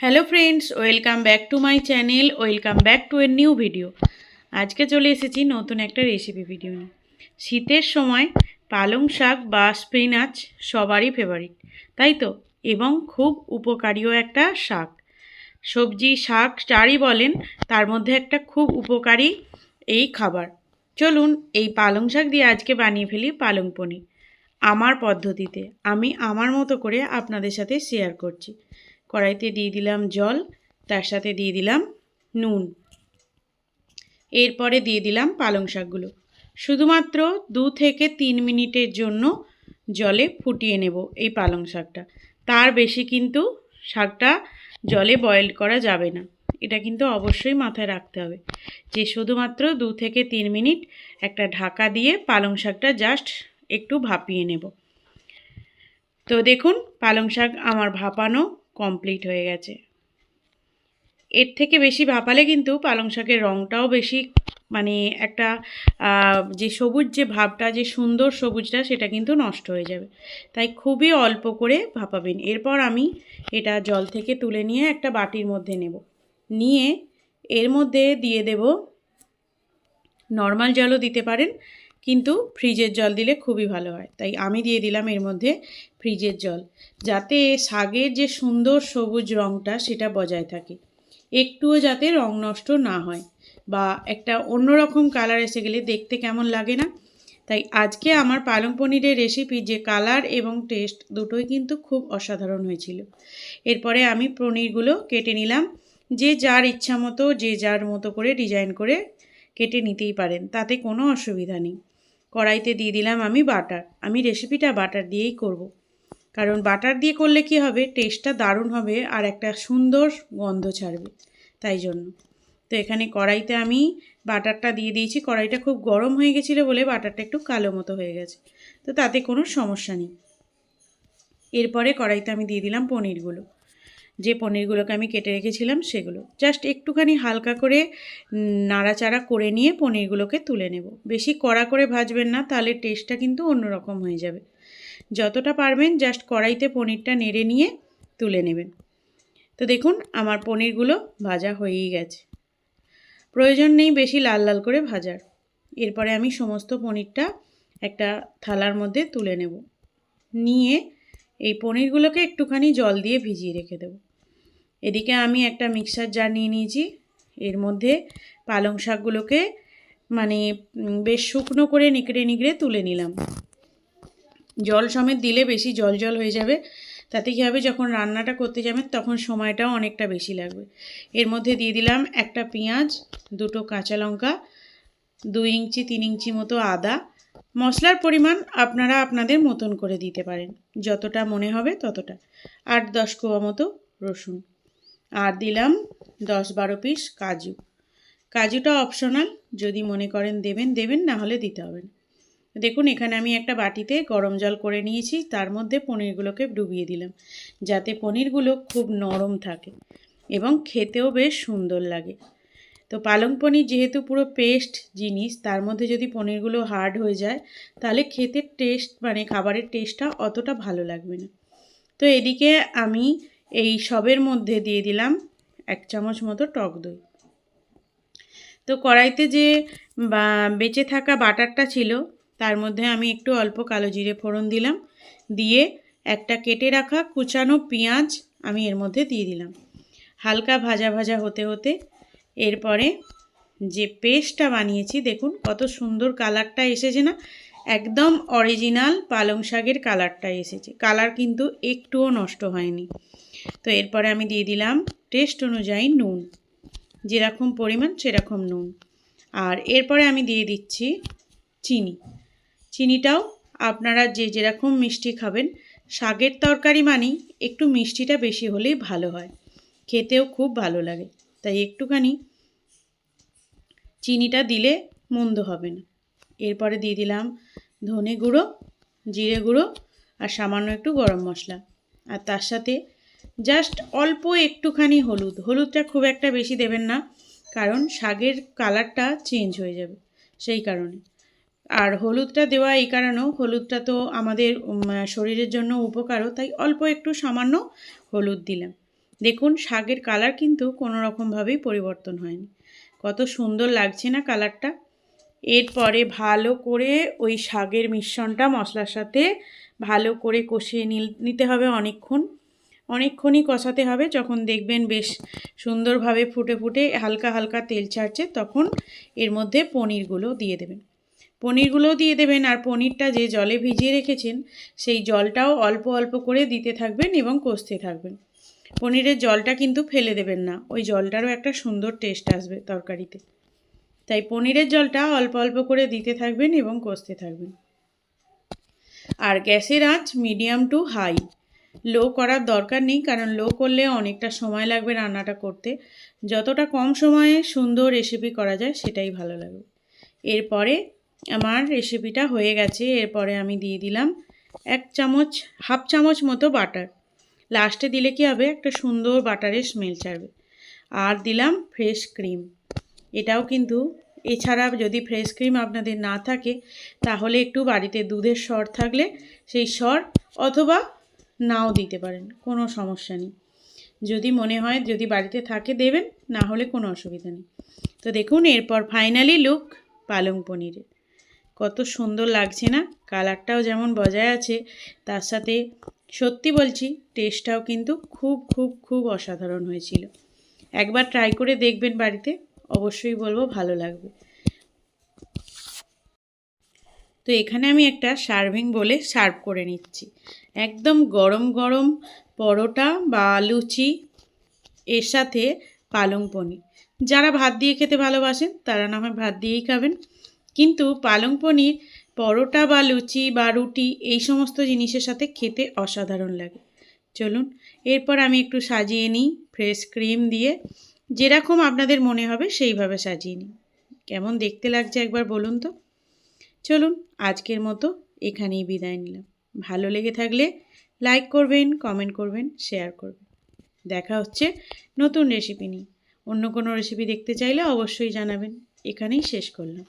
Hello friends, welcome back to my channel, welcome back to a new video. আজকে চলে এসেছি নতুন একটা রেসিপি ভিডিও নিয়ে। শীতের সময় পালং শাক বা স্পিনাচ সবারই ফেভারিট তাই তো? এবং খুব উপকারীও একটা শাক। সবজি, শাক, যারই বলেন, তার মধ্যে একটা খুব উপকারী এই খাবার। চলুন, এই পালং শাক দিয়ে আজকে বানিয়ে ফেলি পালং পনির। আমার পদ্ধতিতে, আমি আমার মতো করে আপনাদের সাথে শেয়ার করছি। কড়াইতে দিয়ে দিলাম জল, তার সাথে দিয়ে দিলাম নুন। এরপরে দিয়ে দিলাম পালং শাকগুলো। শুধুমাত্র দু থেকে তিন মিনিটের জন্য জলে ফুটিয়ে নেব এই পালং শাকটা। তার বেশি কিন্তু শাকটা জলে বয়েল করা যাবে না। এটা কিন্তু অবশ্যই মাথায় রাখতে হবে যে শুধুমাত্র দু থেকে তিন মিনিট একটা ঢাকা দিয়ে পালং শাকটা জাস্ট একটু ভাপিয়ে নেব। তো দেখুন, পালং শাক আমার ভাপানো কমপ্লিট হয়ে গেছে। এর থেকে বেশি ভাপালে কিন্তু পালং শাকের রঙটাও বেশি মানে একটা যে সবুজ যে ভাবটা, যে সুন্দর সবুজটা, সেটা কিন্তু নষ্ট হয়ে যাবে। তাই খুবই অল্প করে ভাপাবেন। এরপর আমি এটা জল থেকে তুলে নিয়ে একটা বাটির মধ্যে নেব। নিয়ে এর মধ্যে দিয়ে দেব, নর্মাল জলও দিতে পারেন। কিন্তু ফ্রিজের জল দিলে খুবই ভালো হয়। তাই আমি দিয়ে দিলাম এর মধ্যে ফ্রিজের জল, যাতে শাকের যে সুন্দর সবুজ রঙটা সেটা বজায় থাকে। একটুও যাতে রং নষ্ট না হয় বা একটা অন্যরকম কালার এসে গেলে দেখতে কেমন লাগে না। তাই আজকে আমার পালং পনিরের রেসিপি যে কালার এবং টেস্ট দুটোই কিন্তু খুব অসাধারণ হয়েছিল। এরপরে আমি পনিরগুলো কেটে নিলাম। যে যার ইচ্ছা মতো, যে যার মতো করে ডিজাইন করে কেটে নিতেই পারেন, তাতে কোনো অসুবিধা নেই। কড়াইতে দিয়ে দিলাম আমি বাটার। আমি রেসিপিটা বাটার দিয়েই করব। কারণ বাটার দিয়ে করলে কি হবে? টেস্টটা দারুণ হবে আর একটা সুন্দর গন্ধ ছাড়বে। তাই জন্য। তো এখানে কড়াইতে আমি বাটারটা দিয়ে দিয়েছি। কড়াইটা খুব গরম হয়ে গেছিল বলে বাটারটা একটু কালো মতো হয়ে গেছে। তো তাতে কোনো সমস্যা নেই। এরপরে কড়াইতে আমি দিয়ে দিলাম পনিরগুলো। যে পনিরগুলোকে আমি কেটে রেখেছিলাম সেগুলো। জাস্ট একটুখানি হালকা করে নাড়াচাড়া করে নিয়ে পনিরগুলোকে তুলে নেব। বেশি কড়া করে ভাজবেন না, তাহলে টেস্টটা কিন্তু অন্যরকম হয়ে যাবে। যতটা পারবেন জাস্ট কড়াইতে পনিরটা নেড়ে নিয়ে তুলে নেবেন। তো দেখুন, আমার পনিরগুলো ভাজা হয়েই গেছে। প্রয়োজন নেই বেশি লাল লাল করে ভাজার। এরপরে আমি সমস্ত পনিরটা একটা থালার মধ্যে তুলে নেব। নিয়ে এই পনিরগুলোকে একটুখানি জল দিয়ে ভিজিয়ে রেখে দেবো। এদিকে আমি একটা মিক্সার জার নিয়ে নিয়েছি। এর মধ্যে পালং শাকগুলোকে মানে বেশ শুকনো করে নিকড়ে নিকড়ে তুলে নিলাম। জল সমেত দিলে বেশি জল জল হয়ে যাবে। তাতে কী হবে, যখন রান্নাটা করতে যাবেন তখন সময়টাও অনেকটা বেশি লাগবে। এর মধ্যে দিয়ে দিলাম একটা পেঁয়াজ, দুটো কাঁচা লঙ্কা, দুই ইঞ্চি, তিন ইঞ্চি মতো আদা মশলার পরিমাণ আপনারা আপনাদের মতন করে দিতে পারেন। যতটা মনে হবে ততটা। আট দশ কোয়া মতো রসুন। আর দিলাম দশ বারো পিস কাজু। কাজুটা অপশনাল যদি মনে করেন দেবেন দেবেন, না হলে দিতে হবে দেখুন, এখানে আমি একটা বাটিতে গরম জল করে নিয়েছি, তার মধ্যে পনিরগুলোকে ডুবিয়ে দিলাম, যাতে পনিরগুলো খুব নরম থাকে এবং খেতেও বেশ সুন্দর লাগে। তো পালং পনির যেহেতু পুরো পেস্ট জিনিস, তার মধ্যে যদি পনিরগুলো হার্ড হয়ে যায়, তাহলে খেতে টেস্ট মানে খাবারের টেস্টটা অতটা ভালো লাগবে না। তো এদিকে আমি এই সবের মধ্যে দিয়ে দিলাম এক চামচ মতো টক দই। তো কড়াইতে যে বেঁচে থাকা বাটারটা ছিল, তার মধ্যে আমি একটু অল্প কালো জিরে ফোড়ন দিলাম, দিয়ে একটা কেটে রাখা কুচানো পেঁয়াজ আমি এর মধ্যে দিয়ে দিলাম। হালকা ভাজা ভাজা হতে হতে এরপরে যে পেস্টটা বানিয়েছি, দেখুন কত সুন্দর কালারটা এসেছে না? একদম অরিজিনাল পালং শাকের কালারটা এসেছে। কালার কিন্তু একটুও নষ্ট হয়নি। তো এরপরে আমি দিয়ে দিলাম টেস্ট অনুযায়ী নুন। যেরকম পরিমাণ সেরকম নুন। আর এরপরে আমি দিয়ে দিচ্ছি চিনি। চিনিটাও আপনারা যে যেরকম মিষ্টি খাবেন, শাকের তরকারি মানেই একটু মিষ্টিটা বেশি হলেই ভালো হয়। খেতেও খুব ভালো লাগে। তাই একটুখানি চিনিটা দিলে মন্দ হবে না। এরপরে দিয়ে দিলাম ধনে গুঁড়ো, জিরে গুঁড়ো আর সামান্য একটু গরম মশলা। আর তার সাথে জাস্ট অল্প একটুখানি হলুদ। হলুদটা খুব একটা বেশি দেবেন না, কারণ শাকের কালারটা চেঞ্জ হয়ে যাবে সেই কারণে। আর হলুদটা দেওয়া এই কারণেও হলুদটা তো আমাদের শরীরের জন্য উপকারও, তাই অল্প একটু সামান্য হলুদ দিলাম। দেখুন শাকের কালার কিন্তু কোনো রকমভাবেই পরিবর্তন হয়নি। কত সুন্দর লাগছে না কালারটা? এরপরে ভালো করে ওই শাকের মিশ্রণটা মশলার সাথে ভালো করে কষিয়ে নিতে হবে অনেকক্ষণ। অনেকক্ষণই কষাতে হবে, যখন দেখবেন বেশ সুন্দরভাবে ফুটে ফুটে হালকা হালকা তেল ছাড়ছে, তখন এর মধ্যে পনিরগুলো দিয়ে দেবেন। পনিরগুলোও দিয়ে দেবেন, আর পনিরটা যে জলে ভিজিয়ে রেখেছেন, সেই জলটাও অল্প অল্প করে দিতে থাকবেন এবং কষতে থাকবেন। পনিরের জলটা কিন্তু ফেলে দেবেন না। ওই জলটারও একটা সুন্দর টেস্ট আসবে তরকারিতে। তাই পনিরের জলটা অল্প অল্প করে দিতে থাকবেন এবং কষতে থাকবেন। আর গ্যাসের আঁচ মিডিয়াম টু হাই লো করার দরকার নেই, কারণ লো করলে অনেকটা সময় লাগবে রান্নাটা করতে। যতটা কম সময়ে সুন্দর রেসিপি করা যায়, সেটাই ভালো লাগবে এরপরে আমার রেসিপিটা হয়ে গেছে। এরপরে আমি দিয়ে দিলাম এক চামচ হাফ চামচ মতো বাটার লাস্টে দিলে কি হবে? একটা সুন্দর বাটারের স্মেল ছাড়বে। আর দিলাম ফ্রেশ ক্রিম এটাও কিন্তু, এছাড়া যদি ফ্রেশ ক্রিম আপনাদের না থাকে, তাহলে একটু বাড়িতে দুধের সর থাকলে সেই সর অথবা নাও দিতে পারেন, কোনো সমস্যা নেই। যদি মনে হয় যদি বাড়িতে থাকে দেবেন, না হলে কোনো অসুবিধা নেই। তো দেখুন, এরপর ফাইনালি লুক পালং পনিরের। কত সুন্দর লাগছে না? কালারটাও যেমন বজায় আছে, তার সাথে সত্যি বলছি টেস্টটাও কিন্তু খুব খুব খুব অসাধারণ হয়েছিল। একবার ট্রাই করে দেখবেন বাড়িতে, অবশ্যই বলব ভালো লাগবে। তো এখানে আমি একটা সার্ভিং বলে সার্ভ করে নিচ্ছি। একদম গরম গরম পরোটা বা লুচি, এর সাথে পালং পনির। যারা ভাত দিয়ে খেতে ভালোবাসেন, তারা না হয় ভাত দিয়েই খাবেন। কিন্তু পালং পনির পরোটা বা লুচি বা রুটি এই সমস্ত জিনিসের সাথে খেতে অসাধারণ লাগে। চলুন, এরপর আমি একটু সাজিয়ে নিই, ফ্রেশ ক্রিম দিয়ে। যেরকম আপনাদের মনে হবে সেইভাবে সাজিয়ে নিই। কেমন দেখতে লাগছে একবার বলুন তো? চলুন, আজকের মতো এখানেই বিদায় নিলাম। ভালো লেগে থাকলে লাইক করবেন, কমেন্ট করবেন, শেয়ার করবেন। দেখা হচ্ছে নতুন রেসিপি নিয়ে। অন্য কোনো রেসিপি দেখতে চাইলে অবশ্যই জানাবেন। এখানেই শেষ করলাম।